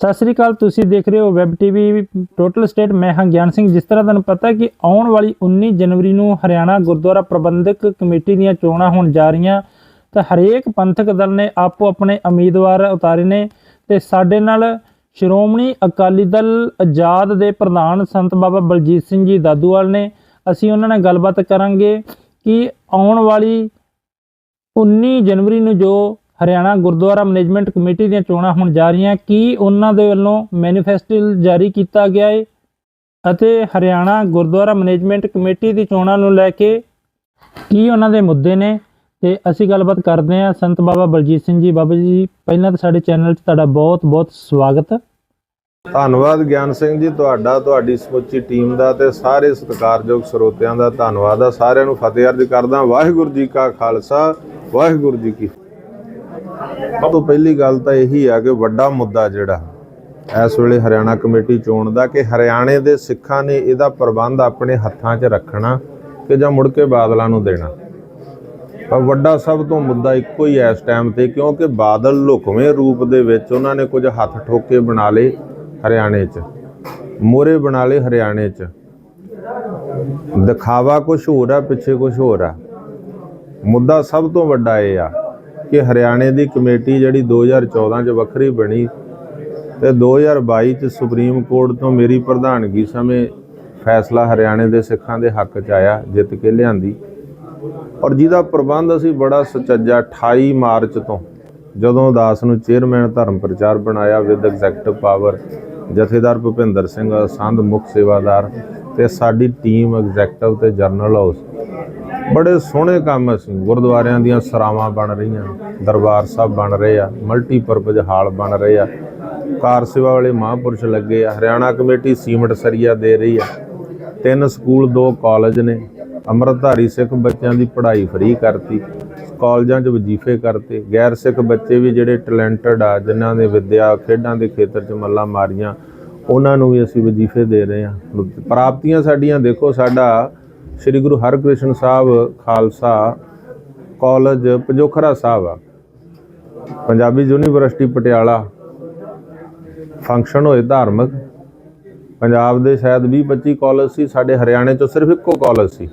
ਸਤਿ ਸ੍ਰੀ ਅਕਾਲ, ਤੁਸੀਂ ਦੇਖ ਰਹੇ ਹੋ ਵੈਬ ਟੀਵੀ ਟੋਟਲ ਸਟੇਟ ਮੈਂ ਹਾਂ ਗਿਆਨ ਸਿੰਘ। ਜਿਸ ਤਰ੍ਹਾਂ ਤੁਹਾਨੂੰ ਪਤਾ ਕਿ ਆਉਣ ਵਾਲੀ 19 ਜਨਵਰੀ ਨੂੰ ਹਰਿਆਣਾ ਗੁਰਦੁਆਰਾ ਪ੍ਰਬੰਧਕ ਕਮੇਟੀ ਦੀਆਂ ਚੋਣਾਂ ਹੋਣ ਜਾ ਰਹੀਆਂ, ਤਾਂ ਹਰੇਕ ਪੰਥਕ ਦਲ ਨੇ ਆਪੋ ਆਪਣੇ ਉਮੀਦਵਾਰ ਉਤਾਰੇ ਨੇ ਤੇ ਸਾਡੇ ਨਾਲ ਸ਼੍ਰੋਮਣੀ ਅਕਾਲੀ ਦਲ ਆਜ਼ਾਦ ਦੇ ਪ੍ਰਧਾਨ ਸੰਤ ਬਾਬਾ ਬਲਜੀਤ ਸਿੰਘ ਜੀ ਦਾਦੂਵਾਲ ਨੇ। ਅਸੀਂ ਉਹਨਾਂ ਨਾਲ ਗੱਲਬਾਤ ਕਰਾਂਗੇ ਕਿ ਆਉਣ ਵਾਲੀ 19 ਜਨਵਰੀ ਨੂੰ ਜੋ ਹਰਿਆਣਾ ਗੁਰਦੁਆਰਾ ਮੈਨੇਜਮੈਂਟ ਕਮੇਟੀ ਦੀਆਂ ਚੋਣਾਂ ਹੋਣ ਜਾ ਰਹੀਆਂ ਕੀ ਉਹਨਾਂ ਦੇ ਵੱਲੋਂ ਮੈਨੀਫੈਸਟੋ ਜਾਰੀ ਕੀਤਾ ਗਿਆ ਹੈ ਅਤੇ ਹਰਿਆਣਾ ਗੁਰਦੁਆਰਾ ਮੈਨੇਜਮੈਂਟ ਕਮੇਟੀ ਦੀ ਚੋਣਾਂ ਨੂੰ ਲੈ ਕੇ ਕੀ ਉਹਨਾਂ ਦੇ ਮੁੱਦੇ ਨੇ? ਤੇ ਅਸੀਂ ਗੱਲਬਾਤ ਕਰਦੇ ਹਾਂ ਸੰਤ ਬਾਬਾ ਬਲਜੀਤ ਸਿੰਘ ਜੀ। ਬਾਬਾ ਜੀ, ਪਹਿਲਾਂ ਤਾਂ ਸਾਡੇ ਚੈਨਲ 'ਚ ਤੁਹਾਡਾ ਬਹੁਤ ਬਹੁਤ ਸਵਾਗਤ। ਧੰਨਵਾਦ ਗਿਆਨ ਸਿੰਘ ਜੀ, ਤੁਹਾਡਾ, ਤੁਹਾਡੀ ਸਮੁੱਚੀ ਟੀਮ ਦਾ ਤੇ ਸਾਰੇ ਸਤਿਕਾਰਯੋਗ ਸਰੋਤਿਆਂ ਦਾ ਧੰਨਵਾਦ ਆ। ਸਾਰਿਆਂ ਨੂੰ ਫਤਿਹ ਅਰਜ਼ ਕਰਦਾ ਵਾਹਿਗੁਰੂ ਜੀ ਕਾ ਖਾਲਸਾ, ਵਾਹਿਗੁਰੂ ਜੀ ਕੀ ਸਭ ਤੋਂ ਪਹਿਲੀ ਗੱਲ ਤਾਂ ਇਹੀ ਆ ਕਿ ਵੱਡਾ ਮੁੱਦਾ ਜਿਹੜਾ ਇਸ ਵੇਲੇ ਹਰਿਆਣਾ ਕਮੇਟੀ ਚੋਣ ਦਾ ਕਿ ਹਰਿਆਣੇ ਦੇ ਸਿੱਖਾਂ ਨੇ ਇਹਦਾ ਪ੍ਰਬੰਧ ਆਪਣੇ ਹੱਥਾਂ 'ਚ ਰੱਖਣਾ ਕਿ ਜਾਂ ਮੁੜ ਕੇ ਬਾਦਲਾਂ ਨੂੰ ਦੇਣਾ। ਪਰ ਵੱਡਾ ਸਭ ਤੋਂ ਮੁੱਦਾ ਇੱਕੋ ਹੀ ਹੈ ਇਸ ਟਾਈਮ ਤੇ ਕਿਉਂਕਿ ਬਾਦਲ ਲੁਕਵੇਂ ਰੂਪ ਦੇ ਵਿੱਚ ਉਹਨਾਂ ਨੇ ਕੁਝ ਹੱਥ ਠੋਕੇ ਬਣਾ ਲਏ ਹਰਿਆਣੇ 'ਚ ਮੋਰੇ ਬਣਾ ਲਏ ਹਰਿਆਣੇ 'ਚ। ਦਿਖਾਵਾ ਕੁਝ ਹੋਰ ਆ, ਪਿੱਛੇ ਕੁਝ ਹੋਰ ਆ। ਮੁੱਦਾ ਸਭ ਤੋਂ ਵੱਡਾ ਇਹ ਆ ਕਿ ਹਰਿਆਣੇ ਦੀ ਕਮੇਟੀ ਜਿਹੜੀ 2014 'ਚ ਵੱਖਰੀ ਬਣੀ ਤੇ 2022 'ਚ ਸੁਪਰੀਮ ਕੋਰਟ ਤੋਂ ਮੇਰੀ ਪ੍ਰਧਾਨਗੀ ਸਮੇਂ ਫੈਸਲਾ ਹਰਿਆਣੇ ਦੇ ਸਿੱਖਾਂ ਦੇ ਹੱਕ 'ਚ ਆਇਆ, ਜਿੱਤ ਕੇ ਲਿਆਂਦੀ। ਔਰ ਜਿਹਦਾ ਪ੍ਰਬੰਧ ਅਸੀਂ ਬੜਾ ਸੁਚੱਜਾ 28 ਮਾਰਚ ਤੋਂ, ਜਦੋਂ ਦਾਸ ਨੂੰ ਚੇਅਰਮੈਨ ਧਰਮ ਪ੍ਰਚਾਰ ਬਣਾਇਆ ਵਿਦ ਐਗਜ਼ੈਕਟਿਵ ਪਾਵਰ ਜਥੇਦਾਰ ਭੁਪਿੰਦਰ ਸਿੰਘ, ਸੰਧ ਮੁੱਖ ਸੇਵਾਦਾਰ ਤੇ ਸਾਡੀ ਟੀਮ ਐਗਜ਼ੈਕਟਿਵ ਤੇ ਜਰਨਲ ਹਾਊਸ ਬੜੇ ਸੋਹਣੇ ਕੰਮ ਅਸੀਂ। ਗੁਰਦੁਆਰਿਆਂ ਦੀਆਂ ਸਰਾਵਾਂ ਬਣ ਰਹੀਆਂ, ਦਰਬਾਰ ਸਾਹਿਬ ਬਣ ਰਹੇ ਆ, ਮਲਟੀਪਰਪਜ਼ ਹਾਲ ਬਣ ਰਹੇ ਆ। ਕਾਰ ਸੇਵਾ ਵਾਲੇ ਮਹਾਂਪੁਰਸ਼ ਲੱਗੇ ਆ, ਹਰਿਆਣਾ ਕਮੇਟੀ ਸੀਮਟ ਸਰੀਆ ਦੇ ਰਹੀ ਆ। ਤਿੰਨ ਸਕੂਲ, ਦੋ ਕਾਲਜ ਨੇ। ਅੰਮ੍ਰਿਤਧਾਰੀ ਸਿੱਖ ਬੱਚਿਆਂ ਦੀ ਪੜ੍ਹਾਈ ਫ੍ਰੀ ਕਰਤੀ, ਕਾਲਜਾਂ 'ਚ ਵਜ਼ੀਫੇ ਕਰਤੇ। ਗੈਰ ਸਿੱਖ ਬੱਚੇ ਵੀ ਜਿਹੜੇ ਟੈਲੈਂਟਡ ਆ, ਜਿਨ੍ਹਾਂ ਨੇ ਵਿੱਦਿਆ ਖੇਡਾਂ ਦੇ ਖੇਤਰ 'ਚ ਮੱਲਾ ਮਾਰੀਆਂ, ਉਹਨਾਂ ਨੂੰ ਵੀ ਅਸੀਂ ਵਜ਼ੀਫੇ ਦੇ ਰਹੇ ਹਾਂ ਪ੍ਰਾਪਤੀਆਂ ਸਾਡੀਆਂ ਦੇਖੋ, ਸਾਡਾ ਸ੍ਰੀ ਗੁਰੂ ਹਰਕ੍ਰਿਸ਼ਨ ਸਾਹਿਬ ਖਾਲਸਾ ਕਾਲਜ ਪਜੋਖਰਾ ਸਾਹਿਬ ਆ। ਪੰਜਾਬੀ ਯੂਨੀਵਰਸਿਟੀ ਪਟਿਆਲਾ ਫੰਕਸ਼ਨ ਹੋਏ ਧਾਰਮਿਕ। ਪੰਜਾਬ ਦੇ ਸ਼ਾਇਦ 20 25 ਕਾਲਜ ਸੀ, ਸਾਡੇ ਹਰਿਆਣੇ ਚੋਂ ਸਿਰਫ ਇੱਕੋ ਕਾਲਜ ਸੀ।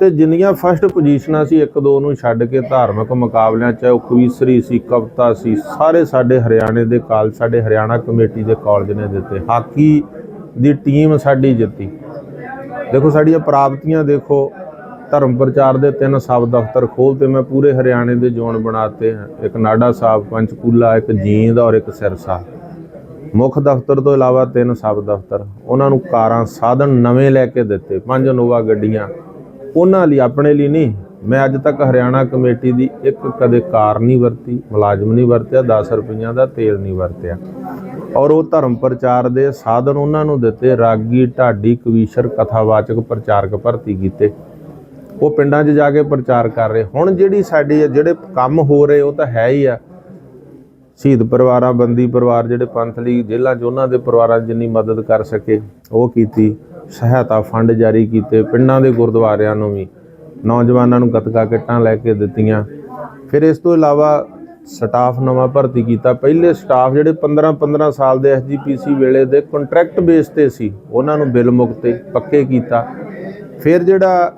ਤੇ ਜਿੰਨੀਆਂ ਫਸਟ ਪੋਜੀਸ਼ਨਾਂ ਸੀ, ਇੱਕ ਦੋ ਨੂੰ ਛੱਡ ਕੇ ਧਾਰਮਿਕ ਮੁਕਾਬਲਿਆਂ ਚ, ਉਹ ਕਵੀਸਰੀ ਸੀ, ਕਵਿਤਾ ਸੀ, ਸਾਰੇ ਸਾਡੇ ਹਰਿਆਣੇ ਦੇ ਕਾਲਜ ਸਾਡੇ ਹਰਿਆਣਾ ਕਮੇਟੀ ਦੇ ਕਾਲਜ ਨੇ ਦਿੱਤੇ। ਹਾਕੀ ਦੀ ਟੀਮ ਸਾਡੀ ਜਿੱਤੀ। ਦੇਖੋ ਸਾਡੀਆਂ ਪ੍ਰਾਪਤੀਆਂ ਦੇਖੋ, ਧਰਮ ਪ੍ਰਚਾਰ ਦੇ ਤਿੰਨ ਸਬ ਦਫ਼ਤਰ ਖੋਲ ਤੇ ਮੈਂ ਪੂਰੇ ਹਰਿਆਣੇ ਦੇ ਜ਼ੋਨ ਬਣਾਤੇ ਹੈ। ਇੱਕ ਨਾਡਾ ਸਾਹਿਬ, ਪੰਚਕੂਲਾ, ਇੱਕ ਜੀਂਦ ਔਰ ਇੱਕ ਸਿਰਸਾ। ਮੁੱਖ ਦਫ਼ਤਰ ਤੋਂ ਇਲਾਵਾ ਤਿੰਨ ਸਬ ਦਫ਼ਤਰ। ਉਹਨਾਂ ਨੂੰ ਕਾਰਾਂ ਸਾਧਨ ਨਵੇਂ ਲੈ ਕੇ ਦਿੱਤੇ, ਪੰਜ ਨੋਵਾ ਗੱਡੀਆਂ। ਉਹਨਾਂ ਲਈ, ਆਪਣੇ ਲਈ ਨਹੀਂ, ਮੈਂ ਅੱਜ ਤੱਕ ਹਰਿਆਣਾ ਕਮੇਟੀ ਦੀ ਇੱਕ ਕਦੇ ਕਾਰ ਨਹੀਂ ਵਰਤੀ, ਮੁਲਾਜ਼ਮ ਨਹੀਂ ਵਰਤਿਆ 10 ਰੁਪਈਆਂ ਦਾ ਤੇਲ ਨਹੀਂ ਵਰਤਿਆ। ਔਰ ਉਹ ਧਰਮ ਪ੍ਰਚਾਰ ਦੇ ਸਾਧਨ ਉਹਨਾਂ ਨੂੰ ਦਿੱਤੇ। ਰਾਗੀ, ਢਾਡੀ, ਕਵੀਸ਼ਰ, ਕਥਾਵਾਚਕ ਪ੍ਰਚਾਰਕ ਭਰਤੀ ਕੀਤੇ। ਉਹ ਪਿੰਡਾਂ 'ਚ ਜਾ ਕੇ ਪ੍ਰਚਾਰ ਕਰ ਰਹੇ। ਹੁਣ ਜਿਹੜੀ ਸਾਡੀ ਜਿਹੜੇ ਕੰਮ ਹੋ ਰਹੇ, ਉਹ ਤਾਂ ਹੈ ਹੀ ਆ। ਸ਼ਹੀਦ ਪਰਿਵਾਰਾਂ, ਬੰਦੀ ਪਰਿਵਾਰ, ਜਿਹੜੇ ਪੰਥਲੀ ਜੇਲ੍ਹਾਂ 'ਚ ਉਹਨਾਂ ਦੇ ਪਰਿਵਾਰਾਂ 'ਚ ਜਿੰਨੀ ਮਦਦ ਕਰ ਸਕੇ, ਉਹ ਕੀਤੀ। ਸਹਾਇਤਾ ਫੰਡ ਜਾਰੀ ਕੀਤੇ, ਪਿੰਡਾਂ ਦੇ ਗੁਰਦੁਆਰਿਆਂ ਨੂੰ ਵੀ। ਨੌਜਵਾਨਾਂ ਨੂੰ ਗੱਤਕਾ ਕਿੱਟਾਂ ਲੈ ਕੇ ਦਿੱਤੀਆਂ। ਫਿਰ ਇਸ ਤੋਂ ਇਲਾਵਾ ਸਟਾਫ ਨਵਾਂ ਭਰਤੀ ਕੀਤਾ। ਪਹਿਲੇ ਸਟਾਫ ਜਿਹੜੇ 15 15 ਸਾਲ ਦੇ ਐਸਜੀਪੀਸੀ ਵੇਲੇ ਦੇ ਕੰਟਰੈਕਟ ਬੇਸ ਤੇ ਸੀ, ਉਹਨਾਂ ਨੂੰ ਬਿੱਲ ਮੁਕਤੇ ਪੱਕੇ ਕੀਤਾ। ਫਿਰ ਜਿਹੜਾ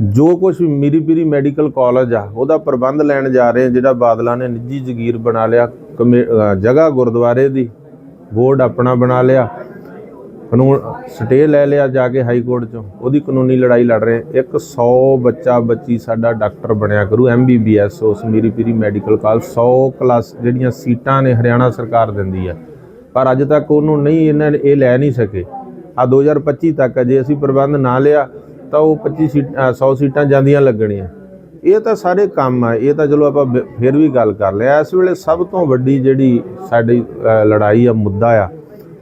ਜੋ ਕੁਝ ਮੀਰੀ ਪੀਰੀ ਮੈਡੀਕਲ ਕਾਲਜ ਆ, ਉਹਦਾ ਪ੍ਰਬੰਧ ਲੈਣ ਜਾ ਰਹੇ ਜਿਹੜਾ ਬਾਦਲਾਂ ਨੇ ਨਿੱਜੀ ਜ਼ਗੀਰ ਬਣਾ ਲਿਆ, ਕਮੇ- ਜਗ੍ਹਾ ਗੁਰਦੁਆਰੇ ਦੀ, ਬੋਰਡ ਆਪਣਾ ਬਣਾ ਲਿਆ। ਕਾਨੂੰਨ ਸਟੇ ਲੈ ਲਿਆ ਜਾ ਕੇ ਹਾਈ ਕੋਰਟ ਚੋਂ। ਉਹਦੀ ਕਾਨੂੰਨੀ ਲੜਾਈ ਲੜ ਰਹੇ। ਇੱਕ 100 ਬੱਚਾ ਬੱਚੀ ਸਾਡਾ ਡਾਕਟਰ ਬਣਿਆ ਕਰੂ ਐਮਬੀਬੀਐਸ ਉਸ Miri Piri medical college 100 class ਜਿਹੜੀਆਂ ਸੀਟਾਂ ਨੇ ਹਰਿਆਣਾ ਸਰਕਾਰ ਦਿੰਦੀ ਹੈ ਪਰ ਅੱਜ ਤੱਕ ਉਹਨੂੰ ਨਹੀਂ ਇਹਨਾਂ ਨੇ ਇਹ ਲੈ ਨਹੀਂ ਸਕੇ। ਆ 2025 ਤੱਕ ਜੇ ਅਸੀਂ ਪ੍ਰਬੰਧ ਨਾ ਲਿਆ ਤਾਂ ਉਹ 25 ਸੀਟ ਅ, 100 ਸੀਟਾਂ ਜਾਂਦੀਆਂ ਲੱਗਣੀਆਂ। ਇਹ ਤਾਂ ਸਾਰੇ ਕੰਮ ਆ। ਇਹ ਤਾਂ ਚਲੋ ਆਪਾਂ ਬ- ਫਿਰ ਵੀ ਗੱਲ ਕਰ ਲਿਆ। ਇਸ ਵੇਲੇ ਸਭ ਤੋਂ ਵੱਡੀ ਜਿਹੜੀ ਸਾਡੀ ਲੜਾਈ ਆ ਮੁੱਦਾ ਆ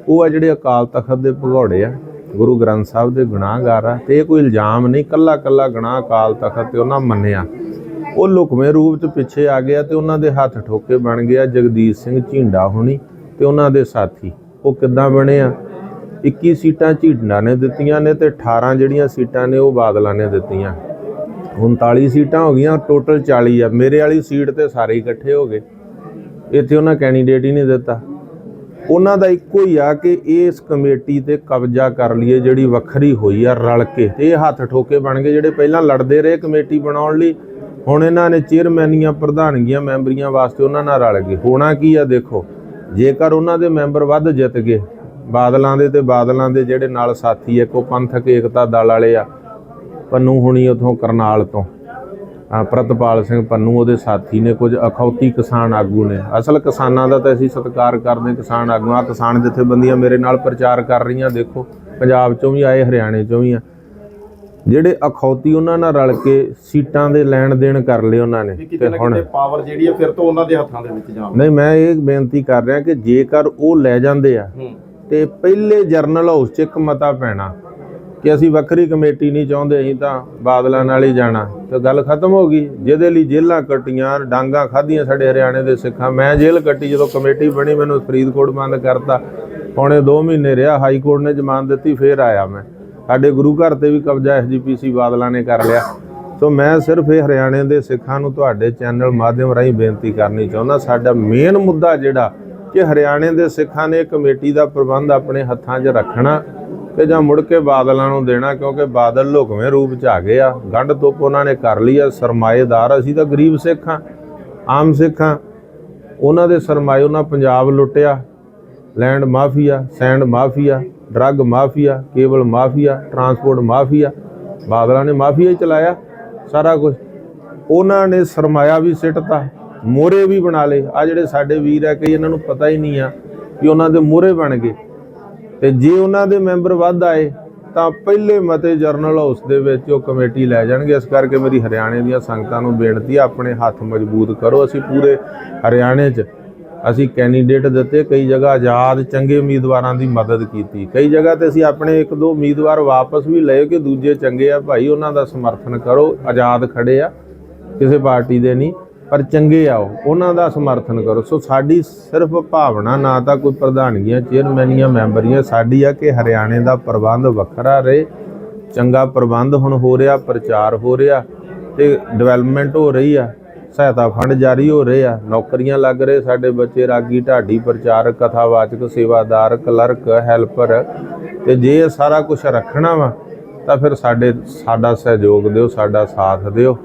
ਉਹ ਆ ਜਿਹੜੇ ਅਕਾਲ ਤਖਤ ਦੇ ਭਗੌੜੇ ਆ, ਗੁਰੂ ਗ੍ਰੰਥ ਸਾਹਿਬ ਦੇ ਗੁਨਾਹਗਾਰ ਆ, ਤੇ ਇਹ ਕੋਈ ਇਲਜ਼ਾਮ ਨਹੀਂ ਕੱਲਾ ਕੱਲਾ ਗੁਨਾਹ ਅਕਾਲ ਤਖਤ ਤੇ ਉਹਨਾਂ ਮੰਨਿਆ। ਉਹ ਲੁਕਵੇਂ ਰੂਪ ਚ ਪਿੱਛੇ ਆ ਗਿਆ ਤੇ ਉਹਨਾਂ ਦੇ ਹੱਥ ਠੋਕੇ ਬਣ ਗਿਆ ਜਗਦੀਸ਼ ਸਿੰਘ ਝਿੰਡਾ ਹੋਣੀ ਤੇ ਉਹਨਾਂ ਦੇ ਸਾਥੀ। ਉਹ ਕਿੱਦਾਂ ਬਣੇ ਆ? 21 ਸੀਟਾਂ ਝੀਡਾਂ ਨੇ ਦਿੱਤੀਆਂ ਨੇ ਤੇ 18 ਜਿਹੜੀਆਂ ਸੀਟਾਂ ਨੇ ਉਹ ਬਾਦਲਾਂ ਨੇ ਦਿੱਤੀਆਂ। 39 ਸੀਟਾਂ ਹੋ ਗਈਆਂ, ਟੋਟਲ 40 ਆ। ਮੇਰੇ ਵਾਲੀ ਸੀਟ ਤੇ ਸਾਰੇ ਇਕੱਠੇ ਹੋ ਗਏ। ਇੱਥੇ ਉਹਨਾਂ ਕੈਂਡੀਡੇਟ ਹੀ ਨਹੀਂ ਦਿੱਤਾ। ਉਹਨਾਂ ਦਾ ਇੱਕੋ ਹੀ ਆ ਕਿ ਇਸ ਕਮੇਟੀ ਤੇ ਕਬਜ਼ਾ ਕਰ ਲਈਏ, ਜਿਹੜੀ ਵੱਖਰੀ ਹੋਈ ਆ ਰਲ ਕੇ। ਤੇ ਇਹ ਹੱਥ ਠੋਕੇ ਬਣ ਗਏ, ਜਿਹੜੇ ਪਹਿਲਾਂ ਲੜਦੇ ਰਹੇ ਕਮੇਟੀ ਬਣਾਉਣ ਲਈ, ਹੁਣ ਇਹਨਾਂ ਨੇ ਚੇਅਰਮੈਨੀਆਂ, ਪ੍ਰਧਾਨਗੀਆਂ, ਮੈਂਬਰੀਆਂ ਵਾਸਤੇ ਉਹਨਾਂ ਨਾਲ ਰਲ ਗਏ। ਹੋਣਾ ਕੀ ਆ ਦੇਖੋ, ਜੇਕਰ ਉਹਨਾਂ ਦੇ ਮੈਂਬਰ ਵੱਧ ਜਿੱਤ ਗਏ, ਬਾਦਲਾਂ ਦੇ ਤੇ ਬਾਦਲਾਂ ਦੇ ਜਿਹੜੇ ਨਾਲ ਸਾਥੀ, ਇੱਕ ਉਹ ਪੰਥਕ ਏਕਤਾ ਦਲ ਵਾਲੇ ਆ, ਪੰਨੂ ਹੁਣੀ ਉਥੋਂ ਕਰਨਾਲ ਤੋਂ। ਪ੍ਰਤਪਾਲ ਸਿੰਘ ਪੰਨੂ ਉਹਦੇ ਸਾਥੀ ਨੇ ਕੁਝ ਅਖੌਤੀ ਕਿਸਾਨ ਆਗੂ ਨੇ। ਅਸਲ ਕਿਸਾਨਾਂ ਦਾ ਤਾਂ ਅਸੀਂ ਸਤਿਕਾਰ ਕਰਦੇ ਹਾਂ, ਕਿਸਾਨ ਆਗੂਆਂ ਕਿਸਾਨ ਜਥੇਬੰਦੀਆਂ ਮੇਰੇ ਨਾਲ ਪ੍ਰਚਾਰ ਕਰ ਰਹੀਆਂ ਦੇਖੋ ਪੰਜਾਬ ਚੋਂ ਵੀ ਆਏ ਹਰਿਆਣੇ ਚੋਂ ਵੀ ਆ। ਜਿਹੜੇ ਅਖੌਤੀ ਉਹਨਾਂ ਨਾਲ ਰਲ ਕੇ ਸੀਟਾਂ ਦੇ ਲੈਣ ਦੇਣ ਕਰ ਲਏ ਉਹਨਾਂ ਨੇ ਨਾ ਕਿਤੇ ਪਾਵਰ ਜਿਹੜੀ ਆ ਫਿਰ ਤੋਂ ਉਹਨਾਂ ਦੇ ਹੱਥਾਂ ਦੇ ਵਿੱਚ ਜਾਣ। ਨਹੀਂ ਮੈਂ ਇਹ ਬੇਨਤੀ ਕਰ ਰਿਹਾ ਕਿ ਜੇਕਰ ਉਹ ਲੈ ਜਾਂਦੇ ਆ ਹੂੰ। ਤੇ ਪਹਿਲੇ ਜਰਨਲ ਹਾਊਸ 'ਚ ਇੱਕ ਮਤਾ ਪੈਣਾ। ਕਿ ਅਸੀਂ ਵੱਖਰੀ ਕਮੇਟੀ ਨਹੀਂ ਚਾਹੁੰਦੇ, ਅਸੀਂ ਤਾਂ ਬਾਦਲਾਂ ਨਾਲ ਹੀ ਜਾਣਾ। ਤੇ ਗੱਲ ਖਤਮ ਹੋ ਗਈ। ਜਿਹਦੇ ਲਈ ਜੇਲ੍ਹਾਂ ਕੱਟੀਆਂ, ਡਾਂਗਾ ਖਾਧੀਆਂ ਸਾਡੇ ਹਰਿਆਣੇ ਦੇ ਸਿੱਖਾਂ। ਮੈਂ ਜੇਲ੍ਹ ਕੱਟੀ ਜਦੋਂ ਕਮੇਟੀ ਬਣੀ, ਮੈਨੂੰ ਫਰੀਦਕੋਟ ਬੰਦ ਕਰਤਾ। ਪੌਣੇ 2 ਮਹੀਨੇ ਰਿਹਾ, ਹਾਈ ਕੋਰਟ ਨੇ ਜ਼ਮਾਨਤ ਦਿੱਤੀ, ਫੇਰ ਆਇਆ ਮੈਂ। ਸਾਡੇ ਗੁਰੂ ਘਰ ਤੇ ਵੀ ਕਬਜ਼ਾ ਐਸਜੀਪੀਸੀ ਬਾਦਲਾਂ ਨੇ ਕਰ ਲਿਆ। ਸੋ ਮੈਂ ਸਿਰਫ ਇਹ ਹਰਿਆਣੇ ਦੇ ਸਿੱਖਾਂ ਨੂੰ ਤੁਹਾਡੇ ਚੈਨਲ ਮਾਧਿਅਮ ਰਾਹੀਂ ਬੇਨਤੀ ਕਰਨੀ ਚਾਹੁੰਦਾ, ਸਾਡਾ ਮੇਨ ਮੁੱਦਾ ਜਿਹੜਾ ਕਿ ਹਰਿਆਣੇ ਦੇ ਸਿੱਖਾਂ ਨੇ ਕਮੇਟੀ ਦਾ ਪ੍ਰਬੰਧ ਆਪਣੇ ਹੱਥਾਂ 'ਚ ਰੱਖਣਾ। ਤੇ ਜਾਂ ਮੁੜ ਕੇ ਬਾਦਲਾਂ ਨੂੰ ਦੇਣਾ, ਕਿਉਂਕਿ ਬਾਦਲ ਲੁਕਵੇਂ ਰੂਪ 'ਚ ਆ ਗਏ ਆ। ਗੰਢ ਤੋਪ ਉਹਨਾਂ ਨੇ ਕਰ ਲਈ ਆ, ਸਰਮਾਏਦਾਰ ਅਸੀਂ ਤਾਂ ਗਰੀਬ ਸਿੱਖਾਂ ਆਮ ਸਿੱਖਾਂ ਉਹਨਾਂ ਦੇ ਸਰਮਾਏ ਉਹਨਾਂ ਪੰਜਾਬ ਲੁੱਟਿਆ, land mafia, sand mafia, drug mafia, cable mafia, transport mafia, ਬਾਦਲਾਂ ਨੇ ਮਾਫੀਆ ਹੀ ਚਲਾਇਆ ਸਾਰਾ ਕੁਝ ਉਹਨਾਂ ਨੇ ਸਰਮਾਇਆ ਵੀ ਸਿੱਟਤਾ ਮੋਰੇ ਵੀ ਬਣਾ ਲਏ। ਆ ਜਿਹੜੇ ਸਾਡੇ ਵੀਰ ਆ, ਕਈ ਇਹਨਾਂ ਨੂੰ ਪਤਾ ਹੀ ਨਹੀਂ ਆ ਕਿ ਉਹਨਾਂ ਦੇ ਮੋਰੇ ਬਣ ਗਏ। ਤੇ ਜੇ ਉਹਨਾਂ ਦੇ ਮੈਂਬਰ ਵੱਧ ਆਏ, ਤਾਂ ਪਹਿਲੇ ਮਤੇ ਜਰਨਲ ਹਾਊਸ ਦੇ ਵਿੱਚ ਉਹ ਕਮੇਟੀ ਲੈ ਜਾਣਗੇ। ਇਸ ਕਰਕੇ ਮੇਰੀ ਹਰਿਆਣੇ ਦੀਆਂ ਸੰਗਤਾਂ ਨੂੰ ਬੇਨਤੀ ਆ, ਆਪਣੇ ਹੱਥ ਮਜ਼ਬੂਤ ਕਰੋ। ਅਸੀਂ ਪੂਰੇ ਹਰਿਆਣੇ 'ਚ ਅਸੀਂ ਕੈਂਡੀਡੇਟ ਦਿੱਤੇ, ਕਈ ਜਗ੍ਹਾ ਆਜ਼ਾਦ, ਚੰਗੇ ਉਮੀਦਵਾਰਾਂ ਦੀ ਮਦਦ ਕੀਤੀ। ਕਈ ਜਗ੍ਹਾ ਤੇ ਅਸੀਂ ਆਪਣੇ ਇੱਕ ਦੋ ਉਮੀਦਵਾਰ ਵਾਪਸ ਵੀ ਲਏ ਕਿ ਦੂਜੇ ਚੰਗੇ ਆ। ਭਾਈ, ਉਹਨਾਂ ਦਾ ਸਮਰਥਨ ਕਰੋ। ਆਜ਼ਾਦ ਖੜੇ ਆ, ਕਿਸੇ ਪਾਰਟੀ ਦੇ ਨਹੀਂ। ਪਰ ਚੰਗੇ ਆਓ, ਉਹਨਾਂ ਦਾ ਸਮਰਥਨ ਕਰੋ। ਸੋ ਸਾਡੀ ਸਿਰਫ ਭਾਵਨਾ, ਨਾ ਤਾਂ ਕੋਈ ਪ੍ਰਧਾਨਗੀਆਂ, ਚੇਅਰਮੈਨੀਆਂ, ਮੈਂਬਰੀਆਂ, ਸਾਡੀ ਆ ਕਿ ਹਰਿਆਣੇ ਦਾ ਪ੍ਰਬੰਧ ਵੱਖਰਾ ਰਹੇ। ਚੰਗਾ ਪ੍ਰਬੰਧ ਹੁਣ ਹੋ ਰਿਹਾ, ਪ੍ਰਚਾਰ ਹੋ ਰਿਹਾ ਤੇ ਡਿਵੈਲਪਮੈਂਟ ਹੋ ਰਹੀ ਆ, ਸਹਾਇਤਾ ਫੰਡ ਜਾਰੀ ਹੋ ਰਹੇ ਆ, ਨੌਕਰੀਆਂ ਲੱਗ ਰਹੇ ਸਾਡੇ ਬੱਚੇ, ਰਾਗੀ ਢਾਡੀ ਪ੍ਰਚਾਰਕ ਕਥਾਵਾਚਕ, ਸੇਵਾਦਾਰ, ਕਲਰਕ, ਹੈਲਪਰ ਤੇ ਜੇ ਇਹ ਸਾਰਾ ਕੁਝ ਰੱਖਣਾ ਵਾ, ਤਾਂ ਫਿਰ ਸਾਡੇ, ਸਾਡਾ ਸਹਿਯੋਗ ਦਿਓ, ਸਾਡਾ ਸਾਥ ਦਿਓ।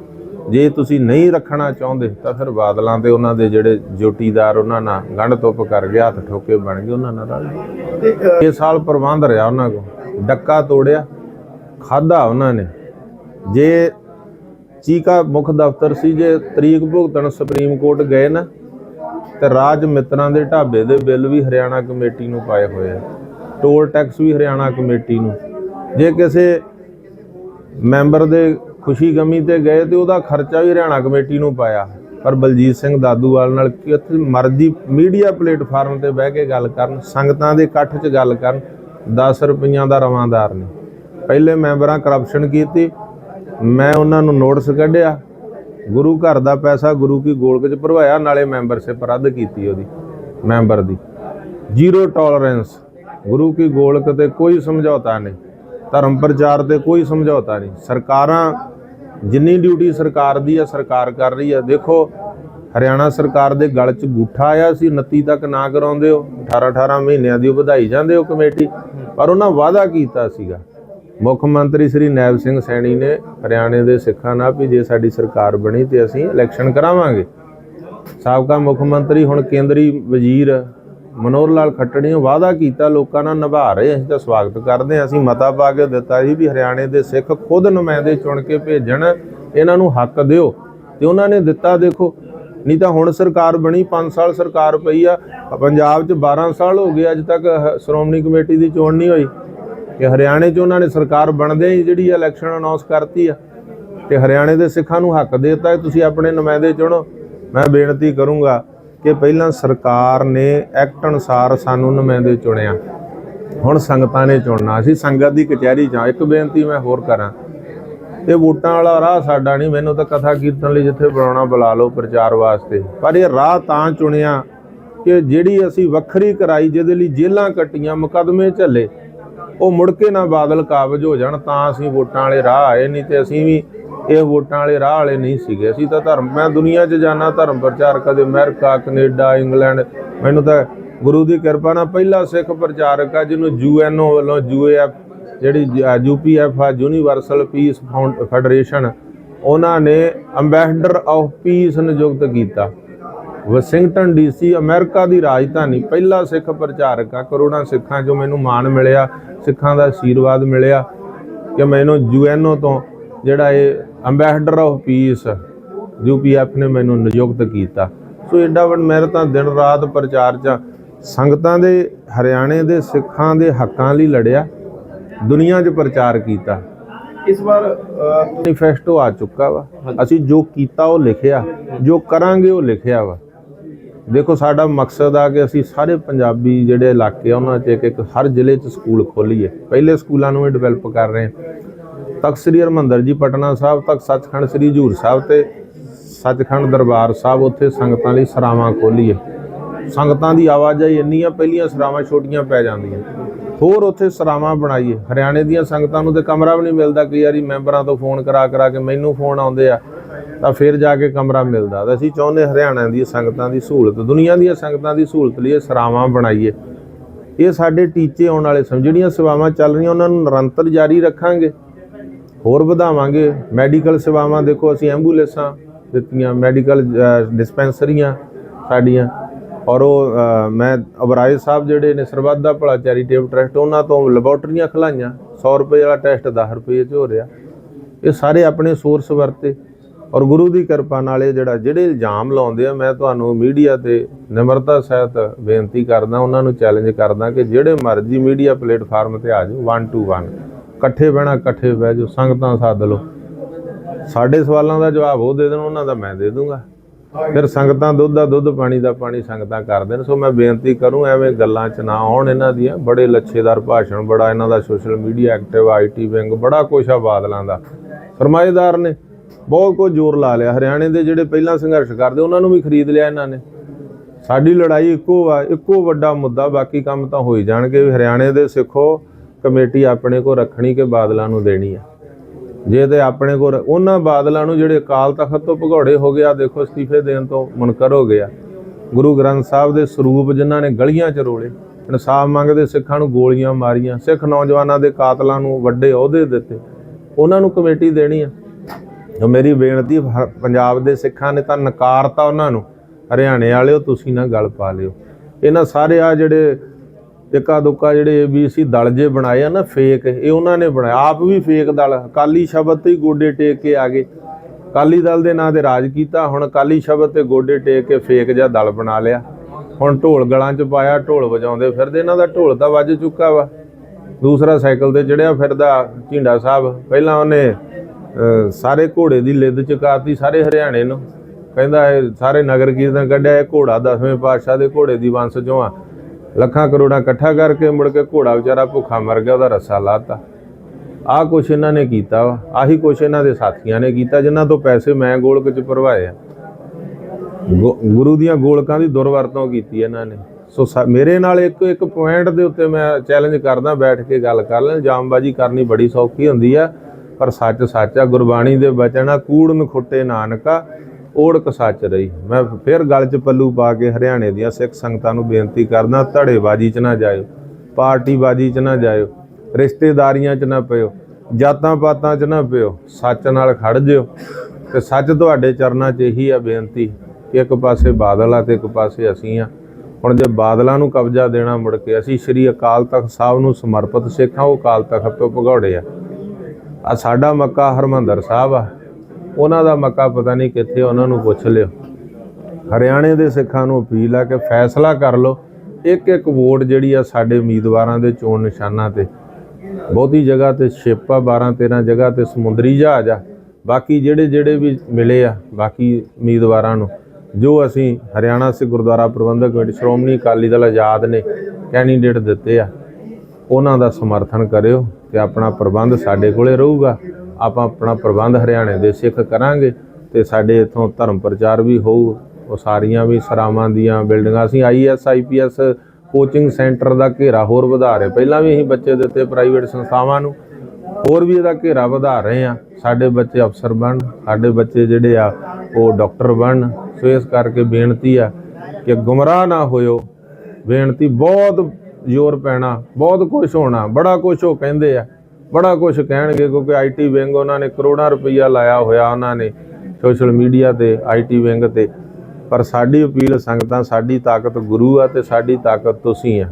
ਜੇ ਤੁਸੀਂ ਨਹੀਂ ਰੱਖਣਾ ਚਾਹੁੰਦੇ ਤਾਂ ਫਿਰ ਬਾਦਲਾਂ ਤੇ ਉਹਨਾਂ ਦੇ ਜਿਹੜੇ ਜੋਟੀਦਾਰ ਉਹਨਾਂ ਨਾਲ ਗੰਢ ਤੁੱਪ ਕਰ ਗਿਆ ਹੱਥ ਠੋਕੇ ਬਣ ਗਏ ਉਹਨਾਂ ਨਾਲ ਰਲ ਇਹ ਸਾਲ ਪ੍ਰਬੰਧ ਰਿਹਾ ਉਹਨਾਂ ਕੋ ਡੱਕਾ ਤੋੜਿਆ ਖਾਦਾ ਉਹਨਾਂ ਨੇ। ਜੇ ਚੀਕਾ ਮੁੱਖ ਦਫ਼ਤਰ ਸੀ ਜੇ ਤਰੀਕ ਭੁਗਤਣ ਸੁਪਰੀਮ ਕੋਰਟ ਗਏ ਨਾ ਤੇ ਰਾਜ ਮਿੱਤਰਾਂ ਦੇ ਢਾਬੇ ਦੇ ਬਿੱਲ ਵੀ ਹਰਿਆਣਾ ਕਮੇਟੀ ਨੂੰ ਪਾਏ ਹੋਏ ਆ। ਟੋਲ ਟੈਕਸ ਵੀ ਹਰਿਆਣਾ ਕਮੇਟੀ ਨੂੰ। ਜੇ ਕਿਸੇ ਮੈਂਬਰ ਦੇ ਖੁਸ਼ੀ ਗਮੀ ਤੇ ਗਏ ਤੇ ਉਹਦਾ ਖਰਚਾ ਵੀ ਹਰਿਆਣਾ ਕਮੇਟੀ ਨੂੰ ਪਾਇਆ। ਪਰ ਬਲਜੀਤ ਸਿੰਘ ਦਾਦੂਵਾਲ ਨਾਲ ਕਿੱਥੇ ਮਰਜ਼ੀ ਮੀਡੀਆ ਪਲੇਟਫਾਰਮ ਤੇ ਬਹਿ ਕੇ ਗੱਲ ਕਰਨ, ਸੰਗਤਾਂ ਦੇ ਇਕੱਠ 'ਚ ਗੱਲ ਕਰਨ 10 ਰੁਪਈਆਂ ਦਾ ਰਵਾਂਦਾਰ ਨੇ। ਪਹਿਲੇ ਮੈਂਬਰਾਂ ਕਰਪਸ਼ਨ ਕੀਤੀ, ਮੈਂ ਉਹਨਾਂ ਨੂੰ ਨੋਟਿਸ ਕੱਢਿਆ। ਗੁਰੂ ਘਰ ਦਾ ਪੈਸਾ ਗੁਰੂ ਕੀ ਗੋਲਕ 'ਚ ਭਰਵਾਇਆ, ਨਾਲੇ ਮੈਂਬਰਸ਼ਿਪ ਰੱਦ ਕੀਤੀ ਉਹਦੀ ਮੈਂਬਰ ਦੀ। ਜ਼ੀਰੋ ਟੋਲਰੈਂਸ ਗੁਰੂ ਕੀ ਗੋਲਕ ਤੇ ਕੋਈ ਸਮਝੌਤਾ ਨਹੀਂ। ਧਰਮ ਪ੍ਰਚਾਰ ਤੇ ਕੋਈ ਸਮਝੌਤਾ ਨਹੀਂ। ਸਰਕਾਰਾਂ ਜਿੰਨੀ ਡਿਊਟੀ ਸਰਕਾਰ ਦੀ ਆ, ਸਰਕਾਰ ਕਰ ਰਹੀ ਆ। ਦੇਖੋ, ਹਰਿਆਣਾ ਸਰਕਾਰ ਦੇ ਗਲ 'ਚ ਗੂਠਾ ਆਇਆ ਸੀ 29 ਤੱਕ ਨਾ ਕਰਾਉਂਦੇ ਹੋ। 18 18 ਮਹੀਨਿਆਂ ਦੀ ਵਧਾਈ ਜਾਂਦੇ ਹੋ ਕਮੇਟੀ। ਪਰ ਉਹਨਾਂ ਵਾਅਦਾ ਕੀਤਾ ਸੀਗਾ। ਮੁੱਖ ਮੰਤਰੀ ਸ੍ਰੀ ਨੈਬ ਸਿੰਘ ਸੈਣੀ ਨੇ ਹਰਿਆਣੇ ਦੇ ਸਿੱਖਾਂ ਨਾਲ ਵੀ ਜੇ ਸਾਡੀ ਸਰਕਾਰ ਬਣੀ ਤੇ ਅਸੀਂ ਇਲੈਕਸ਼ਨ ਕਰਾਵਾਂਗੇ। ਸਾਬਕਾ ਮੁੱਖ ਮੰਤਰੀ, ਹੁਣ ਕੇਂਦਰੀ ਵਜ਼ੀਰ ਮਨੋਹਰ ਲਾਲ ਖੱਟੜੀ ਨੇ ਵਾਅਦਾ ਕੀਤਾ, ਲੋਕਾਂ ਨਾਲ ਨਿਭਾ ਰਹੇ ਅਸੀਂ ਤਾਂ ਸਵਾਗਤ ਕਰਦੇ ਹਾਂ। ਅਸੀਂ ਮਤਾ ਪਾ ਕੇ ਦਿੱਤਾ ਜੀ ਵੀ ਹਰਿਆਣੇ ਦੇ ਸਿੱਖ ਖੁਦ ਨੁਮਾਇੰਦੇ ਚੁਣ ਕੇ ਭੇਜਣ। ਇਹਨਾਂ ਨੂੰ ਹੱਕ ਦਿਓ। ਤੇ ਉਹਨਾਂ ਨੇ ਦਿੱਤਾ, ਦੇਖੋ, ਨਹੀਂ ਤਾਂ ਹੁਣ ਸਰਕਾਰ ਬਣੀ 5 ਸਾਲ ਸਰਕਾਰ ਪਈ ਆ। ਪੰਜਾਬ 'ਚ 12 ਸਾਲ ਹੋ ਗਏ, ਅੱਜ ਤੱਕ ਸ਼੍ਰੋਮਣੀ ਕਮੇਟੀ ਦੀ ਚੋਣ ਨਹੀਂ ਹੋਈ। ਕਿ ਹਰਿਆਣੇ 'ਚ ਉਹਨਾਂ ਨੇ ਸਰਕਾਰ ਬਣਦੇ ਹੀ ਜਿਹੜੀ ਇਲੈਕਸ਼ਨ ਅਨਾਉਂਸ ਕਰਤੀ ਆ। ਤੇ ਹਰਿਆਣੇ ਦੇ ਸਿੱਖਾਂ ਨੂੰ ਹੱਕ ਦੇਤਾ ਤੁਸੀਂ ਆਪਣੇ ਨੁਮਾਇੰਦੇ ਚੁਣੋ। ਮੈਂ ਬੇਨਤੀ ਕਰੂੰਗਾ ਕਿ ਪਹਿਲਾਂ ਸਰਕਾਰ ਨੇ ਐਕਟ ਅਨੁਸਾਰ ਸਾਨੂੰ ਨੁਮਾਇੰਦੇ ਚੁਣਿਆ। ਹੁਣ ਸੰਗਤਾਂ ਨੇ ਚੁਣਨਾ। ਅਸੀਂ ਸੰਗਤ ਦੀ ਕਚਹਿਰੀ 'ਚ ਹਾਂ। ਇੱਕ ਬੇਨਤੀ ਮੈਂ ਹੋਰ ਕਰਾਂ। ਇਹ ਵੋਟਾਂ ਵਾਲਾ ਰਾਹ ਸਾਡਾ ਨਹੀਂ। ਮੈਨੂੰ ਤਾਂ ਕਥਾ ਕੀਰਤਨ ਲਈ ਜਿੱਥੇ ਬੁਲਾਉਣਾ, ਬੁਲਾ ਲਓ ਪ੍ਰਚਾਰ ਵਾਸਤੇ। ਪਰ ਇਹ ਰਾਹ ਤਾਂ ਚੁਣਿਆ ਕਿ ਜਿਹੜੀ ਅਸੀਂ ਵੱਖਰੀ ਕਰਾਈ, ਜਿਹਦੇ ਲਈ ਜੇਲ੍ਹਾਂ ਕੱਟੀਆਂ, ਮੁਕਦਮੇ ਝੱਲੇ, ਉਹ ਮੁੜ ਕੇ ਨਾ ਬਾਦਲ ਕਾਬਜ ਹੋ ਜਾਣ, ਤਾਂ ਅਸੀਂ ਵੋਟਾਂ ਵਾਲੇ ਰਾਹ ਆਏ। ਨਹੀਂ ਤੇ ਅਸੀਂ ਵੀ ਇਹ ਵੋਟਾਂ ਵਾਲੇ ਰਾਹ ਵਾਲੇ ਨਹੀਂ ਸੀਗੇ। ਅਸੀਂ ਤਾਂ ਧਰਮ, ਮੈਂ ਦੁਨੀਆ 'ਚ ਜਾਣਾ ਧਰਮ ਪ੍ਰਚਾਰ ਕਦੇ ਅਮਰੀਕਾ, ਕੈਨੇਡਾ, ਇੰਗਲੈਂਡ, ਮੈਨੂੰ ਤਾਂ ਗੁਰੂ ਦੀ ਕਿਰਪਾ ਨਾਲ ਪਹਿਲਾ ਸਿੱਖ ਪ੍ਰਚਾਰਕ ਆ ਜਿਹਨੂੰ ਯੂਐਨਓ ਵੱਲੋਂ ਯੂਏਐਫ, ਜਿਹੜੀ ਯੂਪੀਐਫ ਆ, ਯੂਨੀਵਰਸਲ ਪੀਸ ਫੈਡਰੇਸ਼ਨ, ਉਹਨਾਂ ਨੇ ਅੰਬੈਸਡਰ ਆਫ ਪੀਸ ਨਿਯੁਕਤ ਕੀਤਾ। ਵਾਸ਼ਿੰਗਟਨ ਡੀਸੀ ਅਮਰੀਕਾ ਦੀ ਰਾਜਧਾਨੀ ਪਹਿਲਾ ਸਿੱਖ ਪ੍ਰਚਾਰਕ ਆ। ਕਰੋੜਾਂ ਸਿੱਖਾਂ 'ਚੋਂ ਮੈਨੂੰ ਮਾਣ ਮਿਲਿਆ, ਸਿੱਖਾਂ ਦਾ ਆਸ਼ੀਰਵਾਦ ਮਿਲਿਆ ਕਿ ਮੈਨੂੰ ਯੂਐਨਓ ਤੋਂ ਜਿਹੜਾ ਇਹ ਅੰਬੈਸਡਰ ਆਫ ਪੀਸ ਯੂਪੀਐਫ ਨੇ ਮੈਨੂੰ ਨਿਯੁਕਤ ਕੀਤਾ। ਸੋ ਐਡਾ ਵੱਡ ਮੇਰੇ ਤਾਂ ਦਿਨ ਰਾਤ ਪ੍ਰਚਾਰ ਚ। ਸੰਗਤਾਂ ਦੇ ਹਰਿਆਣੇ ਦੇ ਸਿੱਖਾਂ ਦੇ ਹੱਕਾਂ ਲਈ ਲੜਿਆ। ਦੁਨੀਆ 'ਚ ਪ੍ਰਚਾਰ ਕੀਤਾ। ਇਸ ਵਾਰ ਮੈਨੀਫੈਸਟੋ ਆ ਚੁੱਕਾ ਵਾ। ਅਸੀਂ ਜੋ ਕੀਤਾ ਉਹ ਲਿਖਿਆ। ਜੋ ਕਰਾਂਗੇ ਉਹ ਲਿਖਿਆ ਵਾ। ਦੇਖੋ ਸਾਡਾ ਮਕਸਦ ਆ ਕਿ ਅਸੀਂ ਸਾਰੇ ਪੰਜਾਬੀ ਜਿਹੜੇ ਇਲਾਕੇ ਆ ਉਹਨਾਂ 'ਚ ਇੱਕ ਇੱਕ ਹਰ ਜ਼ਿਲ੍ਹੇ 'ਚ ਸਕੂਲ ਖੋਲੀਏ। ਪਹਿਲੇ ਸਕੂਲਾਂ ਨੂੰ ਵੀ ਡਿਵੈਲਪ ਕਰ ਰਹੇ ਹਾਂ। ਤਖਤ ਸ੍ਰੀ ਹਰਿਮੰਦਰ ਜੀ, ਪਟਨਾ ਸਾਹਿਬ ਤੱਕ, ਸੱਚਖੰਡ ਸ੍ਰੀ ਹਜੂਰ ਸਾਹਿਬ ਤੇ ਸੱਚਖੰਡ ਦਰਬਾਰ ਸਾਹਿਬ, ਉੱਥੇ ਸੰਗਤਾਂ ਲਈ ਸਰਾਵਾਂ ਖੋਲੀਏ। ਸੰਗਤਾਂ ਦੀ ਆਵਾਜਾਈ ਇੰਨੀ ਆ ਪਹਿਲੀਆਂ ਸਰਾਵਾਂ ਛੋਟੀਆਂ ਪੈ ਜਾਂਦੀਆਂ। ਹੋਰ ਉੱਥੇ ਸਰਾਵਾਂ ਬਣਾਈਏ। ਹਰਿਆਣੇ ਦੀਆਂ ਸੰਗਤਾਂ ਨੂੰ ਤੇ ਕਮਰਾ ਵੀ ਨਹੀਂ ਮਿਲਦਾ, ਕਈ ਵਾਰੀ ਮੈਂਬਰਾਂ ਤੋਂ ਫੋਨ ਕਰਾ ਕਰਾ ਕੇ ਮੈਨੂੰ ਫੋਨ ਆਉਂਦੇ ਆ, ਤਾਂ ਫਿਰ ਜਾ ਕੇ ਕਮਰਾ ਮਿਲਦਾ। ਤਾਂ ਅਸੀਂ ਚਾਹੁੰਦੇ ਹਰਿਆਣਾ ਦੀ ਸੰਗਤਾਂ ਦੀ ਸਹੂਲਤ, ਦੁਨੀਆ ਦੀਆਂ ਸੰਗਤਾਂ ਦੀ ਸਹੂਲਤ ਲਈ ਇਹ ਸਰਾਵਾਂ ਬਣਾਈਏ। ਇਹ ਸਾਡੇ ਟੀਚੇ ਆਉਣ ਵਾਲੇ ਸਮ ਜਿਹੜੀਆਂ ਸੇਵਾਵਾਂ ਚੱਲ ਰਹੀਆਂ, ਉਹਨਾਂ ਨੂੰ ਨਿਰੰਤਰ ਜਾਰੀ ਰੱਖਾਂਗੇ। ਹੋਰ ਵਧਾਵਾਂਗੇ। ਮੈਡੀਕਲ ਸੇਵਾਵਾਂ ਦੇਖੋ, ਅਸੀਂ ਐਂਬੂਲੈਂਸਾਂ ਦਿੱਤੀਆਂ, ਮੈਡੀਕਲ ਡਿਸਪੈਂਸਰੀਆਂ ਸਾਡੀਆਂ। ਔਰ ਉਹ ਮੈਂ ਅਬਰਾਏ ਸਾਹਿਬ ਜਿਹੜੇ ਨੇ, ਸਰਬੱਤ ਦਾ ਭਲਾ ਚੈਰੀਟੇਬਲ ਟਰਸਟ, ਉਹਨਾਂ ਤੋਂ ਲੈਬੋਰਟਰੀਆਂ ਖਲਾਈਆਂ। 100 ਰੁਪਏ ਵਾਲਾ ਟੈਸਟ 10 ਰੁਪਏ 'ਚ ਹੋ ਰਿਹਾ। ਇਹ ਸਾਰੇ ਆਪਣੇ ਸੋਰਸ ਵਰਤੇ। ਔਰ ਗੁਰੂ ਦੀ ਕਿਰਪਾ ਨਾਲ ਇਹ ਜਿਹੜਾ, ਜਿਹੜੇ ਇਲਜ਼ਾਮ ਲਾਉਂਦੇ ਆ, ਮੈਂ ਤੁਹਾਨੂੰ ਮੀਡੀਆ ਤੇ ਨਿਮਰਤਾ ਸਹਿਤ ਬੇਨਤੀ ਕਰਦਾ, ਉਹਨਾਂ ਨੂੰ ਚੈਲੰਜ ਕਰਦਾ ਕਿ ਜਿਹੜੇ ਮਰਜ਼ੀ ਮੀਡੀਆ ਪਲੇਟਫਾਰਮ ਤੇ ਆ ਜਾਓ 1 ਟੂ 1 ਇਕੱਠੇ ਬਹਿਣਾ, ਇਕੱਠੇ ਬਹਿ ਜਾਓ, ਸੰਗਤਾਂ ਸੱਦ ਲਓ। ਸਾਡੇ ਸਵਾਲਾਂ ਦਾ ਜਵਾਬ ਉਹ ਦੇ ਦੇਣ, ਉਹਨਾਂ ਦਾ ਮੈਂ ਦੇ ਦੂੰਗਾ। ਫਿਰ ਸੰਗਤਾਂ ਦੁੱਧ ਦਾ ਦੁੱਧ, ਪਾਣੀ ਦਾ ਪਾਣੀ ਸੰਗਤਾਂ ਕਰਦੇ ਸੋ ਮੈਂ ਬੇਨਤੀ ਕਰੂੰ, ਐਵੇਂ ਗੱਲਾਂ 'ਚ ਨਾ ਆਉਣ ਇਹਨਾਂ ਦੀਆਂ। ਬੜੇ ਲੱਛੇਦਾਰ ਭਾਸ਼ਣ, ਬੜਾ ਇਹਨਾਂ ਦਾ social media active IT wing ਬੜਾ ਕੁਛ ਆ ਬਾਦਲਾਂ ਦਾ। ਸਰਮਾਏਦਾਰ ਨੇ, ਬਹੁਤ ਕੁਝ ਜ਼ੋਰ ਲਾ ਲਿਆ। ਹਰਿਆਣੇ ਦੇ ਜਿਹੜੇ ਪਹਿਲਾਂ ਸੰਘਰਸ਼ ਕਰਦੇ, ਉਹਨਾਂ ਨੂੰ ਵੀ ਖਰੀਦ ਲਿਆ ਇਹਨਾਂ ਨੇ। ਸਾਡੀ ਲੜਾਈ ਇੱਕੋ ਆ ਇੱਕੋ ਵੱਡਾ ਮੁੱਦਾ, ਬਾਕੀ ਕੰਮ ਤਾਂ ਹੋਈ ਜਾਣਗੇ। ਵੀ ਹਰਿਆਣੇ ਦੇ ਸਿੱਖੋ ਕਮੇਟੀ ਆਪਣੇ ਕੋ ਰੱਖਣੀ ਕਿ ਬਾਦਲਾਂ ਨੂੰ ਦੇਣੀ ਆ। ਜੇ ਤੇ ਆਪਣੇ ਕੋਲ ਉਹਨਾਂ ਬਾਦਲਾਂ ਨੂੰ ਜਿਹੜੇ ਅਕਾਲ ਤਖਤ ਤੋਂ ਭਗੌੜੇ ਹੋ ਗਿਆ ਦੇਖੋ ਅਸਤੀਫੇ ਦੇਣ ਤੋਂ ਮੁਨਕਰ ਹੋ ਗਿਆ ਗੁਰੂ ਗ੍ਰੰਥ ਸਾਹਿਬ ਦੇ ਸਰੂਪ ਜਿਨ੍ਹਾਂ ਨੇ ਗਲੀਆਂ 'ਚ ਰੋਲੇ, ਇਨਸਾਫ ਮੰਗਦੇ ਸਿੱਖਾਂ ਨੂੰ ਗੋਲੀਆਂ ਮਾਰੀਆਂ, ਸਿੱਖ ਨੌਜਵਾਨਾਂ ਦੇ ਕਾਤਲਾਂ ਨੂੰ ਵੱਡੇ ਅਹੁਦੇ ਦਿੱਤੇ, ਉਹਨਾਂ ਨੂੰ ਕਮੇਟੀ ਦੇਣੀ ਆ। ਜੋ ਮੇਰੀ ਬੇਨਤੀ, ਹ- ਪੰਜਾਬ ਦੇ ਸਿੱਖਾਂ ਨੇ ਤਾਂ ਨਕਾਰਤਾ ਉਹਨਾਂ ਨੂੰ। ਹਰਿਆਣੇ ਵਾਲਿਓ, ਤੁਸੀਂ ਨਾ ਗੱਲ ਪਾ ਲਿਓ। ਇਹਨਾਂ ਸਾਰੇ ਆ ਜਿਹੜੇ ਇੱਕਾ ਦੁੱਕਾ ਜਿਹੜੇ ਵੀ ਏਬੀਸੀ ਦਲ ਜੇ ਬਣਾਏ ਆ ਨਾ ਫੇਕ ਇਹ ਉਹਨਾਂ ਨੇ ਬਣਾਇਆ ਆਪ ਵੀ ਫੇਕ ਦਲ। ਅਕਾਲੀ ਸ਼ਬਦ ਤੇ ਹੀ ਗੋਡੇ ਟੇਕ ਕੇ ਆ ਗਏ। ਅਕਾਲੀ ਦਲ ਦੇ ਨਾਂ ਤੇ ਰਾਜ ਕੀਤਾ, ਹੁਣ ਅਕਾਲੀ ਸ਼ਬਦ ਤੇ ਗੋਡੇ ਟੇਕ ਕੇ ਫੇਕ ਜਿਹਾ ਦਲ ਬਣਾ ਲਿਆ। ਹੁਣ ਢੋਲ ਗਲਾਂ 'ਚ ਪਾਇਆ, ਢੋਲ ਵਜਾਉਂਦੇ ਫਿਰਦੇ, ਇਹਨਾਂ ਦਾ ਢੋਲ ਤਾਂ ਵੱਜ ਚੁੱਕਾ ਵਾ। ਦੂਸਰਾ ਸਾਈਕਲ ਤੇ ਚੜਿਆ ਫਿਰਦਾ ਝਿੰਡਾ ਸਾਹਿਬ। ਪਹਿਲਾਂ ਉਹਨੇ ਸਾਰੇ ਘੋੜੇ ਦੀ ਲਿੱਦ ਚੁਕਾਤੀ ਸਾਰੇ ਹਰਿਆਣੇ ਨੂੰ। ਕਹਿੰਦਾ ਇਹ ਸਾਰੇ ਨਗਰ ਕੀਰਤਨ ਕੱਢਿਆ, ਇਹ ਘੋੜਾ ਦਸਵੇਂ ਪਾਤਸ਼ਾਹ ਦੇ ਘੋੜੇ ਦੀ ਵੰਸ ਚੋਂ ਆ। ਲੱਖਾਂ ਕਰੋੜਾਂ ਇਕੱਠਾ ਕਰਕੇ ਮੁੜ ਕੇ ਘੋੜਾ ਵਿਚਾਰਾ ਭੁੱਖਾ ਮਰ ਗਿਆ, ਉਹਦਾ ਰੱਸਾ ਲਾਤਾ। ਆਹ ਕੁਛ ਇਹਨਾਂ ਨੇ ਕੀਤਾ ਵਾ, ਆਹੀ ਕੁਛ ਇਹਨਾਂ ਦੇ ਸਾਥੀਆਂ ਨੇ ਕੀਤਾ, ਜਿਨ੍ਹਾਂ ਤੋਂ ਪੈਸੇ ਮੈਂ ਗੋਲਕ ਚ ਭਰਵਾਏ ਆ। ਗੁਰੂ ਦੀਆਂ ਗੋਲਕਾਂ ਦੀ ਦੁਰਵਰਤੋਂ ਕੀਤੀ ਇਹਨਾਂ ਨੇ। ਸੋ ਮੇਰੇ ਨਾਲ ਇੱਕ ਇੱਕ ਪੁਆਇੰਟ ਦੇ ਉੱਤੇ ਮੈਂ ਚੈਲੰਜ ਕਰਦਾ, ਬੈਠ ਕੇ ਗੱਲ ਕਰ ਲੈਣ। ਜਾਮਬਾਜੀ ਕਰਨੀ ਬੜੀ ਸੌਖੀ ਹੁੰਦੀ ਆ, ਪਰ ਸੱਚ ਸੱਚ ਆ, ਗੁਰਬਾਣੀ ਦੇ ਬਚਨ ਆ ਕੂੜ ਨਖੁੱਟੇ ਨਾਨਕਾ। ਓੜਕ ਸੱਚ ਰਹੀ। ਮੈਂ ਫਿਰ ਗੱਲ 'ਚ ਪੱਲੂ ਪਾ ਕੇ ਹਰਿਆਣੇ ਦੀਆਂ ਸਿੱਖ ਸੰਗਤਾਂ ਨੂੰ ਬੇਨਤੀ ਕਰਦਾ, ਧੜੇਬਾਜੀ 'ਚ ਨਾ ਜਾਇਓ, ਪਾਰਟੀਬਾਜੀ 'ਚ ਨਾ ਜਾਇਓ, ਰਿਸ਼ਤੇਦਾਰੀਆਂ 'ਚ ਨਾ ਪਿਓ, ਜਾਤਾਂ ਪਾਤਾਂ 'ਚ ਨਾ ਪਿਓ, ਸੱਚ ਨਾਲ ਖੜ ਜਿਓ। ਤੇ ਸੱਚ ਤੁਹਾਡੇ ਚਰਨਾਂ 'ਚ ਇਹੀ ਆ ਬੇਨਤੀ ਕਿ ਇੱਕ ਪਾਸੇ ਬਾਦਲ ਆ ਤੇ ਇੱਕ ਪਾਸੇ ਅਸੀਂ ਆ। ਹੁਣ ਜੇ ਬਾਦਲਾਂ ਨੂੰ ਕਬਜ਼ਾ ਦੇਣਾ ਮੁੜ ਕੇ, ਅਸੀਂ ਸ੍ਰੀ ਅਕਾਲ ਤਖਤ ਸਾਹਿਬ ਨੂੰ ਸਮਰਪਿਤ ਸਿੱਖਾਂ ਉਹ ਅਕਾਲ ਤਖਤ ਤੋਂ ਭਗੌੜੇ ਆ। ਆ ਸਾਡਾ ਮੱਕਾ ਹਰਮੰਦਰ ਸਾਹਿਬ ਆ। ਉਹਨਾਂ ਦਾ ਮੱਕਾ ਪਤਾ ਨਹੀਂ ਕਿੱਥੇ ਉਹਨਾਂ ਨੂੰ ਪੁੱਛ ਲਿਓ। ਹਰਿਆਣੇ ਦੇ ਸਿੱਖਾਂ ਨੂੰ ਅਪੀਲ ਆ ਕਿ ਫੈਸਲਾ ਕਰ ਲਓ। ਇੱਕ ਇੱਕ ਵੋਟ ਜਿਹੜੀ ਆ ਸਾਡੇ ਉਮੀਦਵਾਰਾਂ ਦੇ ਚੋਣ ਨਿਸ਼ਾਨਾਂ ਤੇ। ਬਹੁਤੀ ਜਗ੍ਹਾ ਤੇ ਸ਼ਿਪ ਆ 12 13 ਜਗ੍ਹਾ ਤੇ ਸਮੁੰਦਰੀ ਜਹਾਜ਼ ਆ। ਬਾਕੀ ਜਿਹੜੇ ਜਿਹੜੇ ਵੀ ਮਿਲੇ ਆ, ਬਾਕੀ ਉਮੀਦਵਾਰਾਂ ਨੂੰ, ਜੋ ਅਸੀਂ ਹਰਿਆਣਾ ਸਿੱਖ ਗੁਰਦੁਆਰਾ ਪ੍ਰਬੰਧਕ ਕਮੇਟੀ ਸ਼੍ਰੋਮਣੀ ਅਕਾਲੀ ਦਲ ਆਜ਼ਾਦ ਨੇ ਕੈਂਡੀਡੇਟ ਦਿੱਤੇ ਆ, ਉਹਨਾਂ ਦਾ ਸਮਰਥਨ ਕਰਿਓ ਤੇ ਆਪਣਾ ਪ੍ਰਬੰਧ ਸਾਡੇ ਕੋਲੇ ਰਹੂਗਾ। ਆਪਾਂ ਆਪਣਾ ਪ੍ਰਬੰਧ ਹਰਿਆਣੇ ਦੇ ਸਿੱਖ ਕਰਾਂਗੇ ਤੇ ਸਾਡੇ ਇਥੋਂ ਧਰਮ ਪ੍ਰਚਾਰ ਵੀ ਹੋਊ, ਉਹ ਸਾਰੀਆਂ ਵੀ ਸਰਾਵਾਂ ਦੀਆਂ ਬਿਲਡਿੰਗਾਂ, ਅਸੀਂ ਆਈਐਸ ਆਈਪੀਐਸ ਕੋਚਿੰਗ ਸੈਂਟਰ ਦਾ ਘੇਰਾ ਹੋਰ ਵਧਾ ਰਹੇ ਪਹਿਲਾਂ ਵੀ ਅਸੀਂ ਬੱਚੇ ਦਿੱਤੇ ਪ੍ਰਾਈਵੇਟ ਸੰਸਥਾਵਾਂ ਨੂੰ ਹੋਰ ਵੀ ਇਹਦਾ ਘੇਰਾ ਵਧਾ ਰਹੇ ਆ ਸਾਡੇ ਬੱਚੇ ਅਫਸਰ ਬਣ, ਸਾਡੇ ਬੱਚੇ ਜਿਹੜੇ ਆ, ਉਹ ਡਾਕਟਰ ਬਣ। ਸੋ ਇਸ ਕਰਕੇ ਬੇਨਤੀ ਆ ਕਿ ਗੁੰਮਰਾਹ ਨਾ ਹੋਇਓ। ਬੇਨਤੀ ਬਹੁਤ ਜ਼ੋਰ ਪੈਣਾ, ਬਹੁਤ ਕੁਝ ਹੋਣਾ, ਬੜਾ ਕੁਝ ਉਹ ਕਹਿੰਦੇ ਆ। ਬੜਾ ਕੁਝ ਕਹਿਣਗੇ ਕਿਉਂਕਿ ਆਈਟੀ ਵਿੰਗ ਉਹਨਾਂ ਨੇ ਕਰੋੜਾਂ ਰੁਪਈਆ ਲਾਇਆ ਹੋਇਆ ਉਹਨਾਂ ਨੇ ਸੋਸ਼ਲ ਮੀਡੀਆ ਤੇ ਆਈਟੀ ਵਿੰਗ ਤੇ। ਪਰ ਸਾਡੀ ਅਪੀਲ ਸੰਗਤਾਂ, ਸਾਡੀ ਤਾਕਤ ਗੁਰੂ ਆ ਤੇ ਸਾਡੀ ਤਾਕਤ ਤੁਸੀਂ ਆ।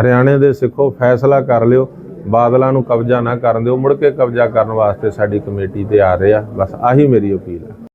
ਹਰਿਆਣੇ ਦੇ ਸਿੱਖੋ, ਫੈਸਲਾ ਕਰ ਲਿਓ, ਬਾਦਲਾਂ ਨੂੰ ਕਬਜ਼ਾ ਨਾ ਕਰਨ ਦਿਓ, ਮੁੜ ਕੇ ਕਬਜ਼ਾ ਕਰਨ ਵਾਸਤੇ ਸਾਡੀ ਕਮੇਟੀ ਤੇ ਆ। ਰਹੇ ਆ ਬਸ ਆਹੀ ਮੇਰੀ ਅਪੀਲ ਹੈ